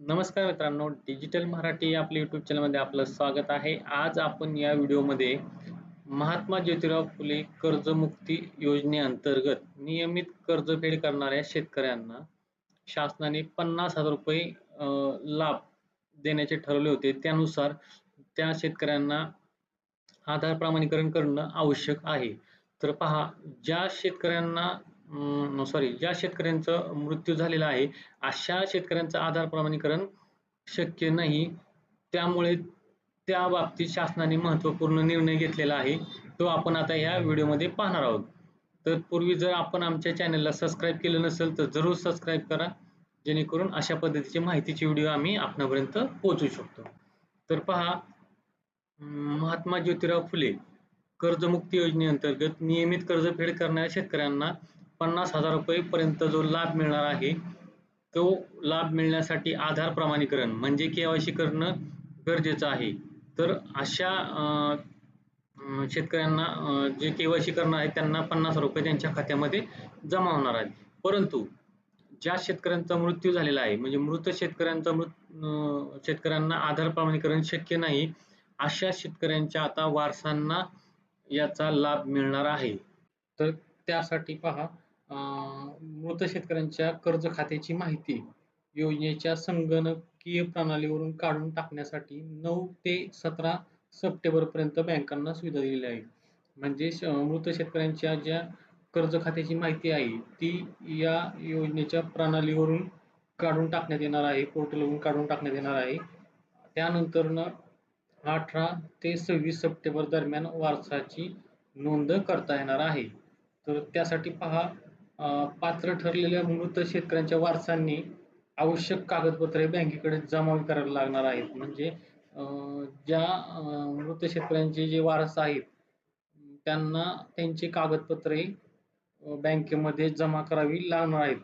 नमस्कार मित्रांनो डिजिटल मराठी आपल्या युट्यूब चॅनलमध्ये आपलं स्वागत आहे. आज आपण या व्हिडिओमध्ये महात्मा ज्योतिराव फुले कर्जमुक्ती योजनेअंतर्गत नियमित कर्जफेड करणाऱ्या शेतकऱ्यांना शासनाने पन्नास हजार रुपये अं, लाभ देण्याचे ठरवले होते. त्यानुसार त्या शेतकऱ्यांना आधार प्रमाणीकरण करणं आवश्यक आहे. तर पहा ज्या शेतकऱ्यांना सॉरी ज्या शेतकऱ्यांचा मृत्यू झालेला आहे अशा शेतकऱ्यांचं आधार प्रमाणीकरण शक्य नाही. त्यामुळे त्या बाबतीत शासनाने महत्त्वपूर्ण निर्णय घेतलेला आहे. तो आपण आता या व्हिडिओमध्ये पाहणार आहोत. तर पूर्वी जर आपण आमच्या चॅनलला सबस्क्राईब केलं नसेल तर जरूर सबस्क्राईब करा. जेणेकरून अशा पद्धतीची माहितीची व्हिडिओ आम्ही आपणापर्यंत पोहोचू शकतो. तर पहा महात्मा ज्योतिराव फुले कर्जमुक्ती योजनेअंतर्गत नियमित कर्जफेड करणाऱ्या शेतकऱ्यांना पन्नास हजार रुपयेपर्यंत जो लाभ मिळणार आहे तो लाभ मिळण्यासाठी आधार प्रमाणीकरण म्हणजे केवायसी करणं गरजेचं आहे. तर अशा शेतकऱ्यांना जे केवायसी करणार आहेत त्यांना पन्नास रुपये त्यांच्या खात्यामध्ये जमा होणार आहेत. परंतु ज्या शेतकऱ्यांचा मृत्यू झालेला आहे म्हणजे मृत शेतकऱ्यांचा मृत शेतकऱ्यांना आधार प्रमाणीकरण शक्य नाही अशा शेतकऱ्यांच्या आता वारसांना याचा लाभ मिळणार आहे. तर त्यासाठी पहा मृत शेतकऱ्यांच्या कर्ज खात्याची माहिती योजनेच्या संगणकीय प्रणालीवरून काढून टाकण्यासाठी नऊ ते सतरा सप्टेंबर पर्यंत बँकांना सुविधा दिलेली आहे म्हणजे मृत शेतकऱ्यांच्या ज्या कर्ज खात्याची माहिती आहे ती या योजनेच्या प्रणालीवरून काढून टाकण्यात येणार आहे पोर्टलवरून काढून टाकण्यात येणार आहे. त्यानंतर अठरा ते सव्वीस सप्टेंबर दरम्यान वारसाची नोंद करता येणार आहे. तर त्यासाठी पहा पात्र ठरलेल्या मृत शेतकऱ्यांच्या वारसांनी आवश्यक कागदपत्रे बँकेकडे जमा करायला लागणार आहेत. म्हणजे ज्या मृत शेतकऱ्यांचे जे वारस आहेत त्यांना त्यांची कागदपत्रे बँकेमध्ये जमा करावी लागणार आहेत.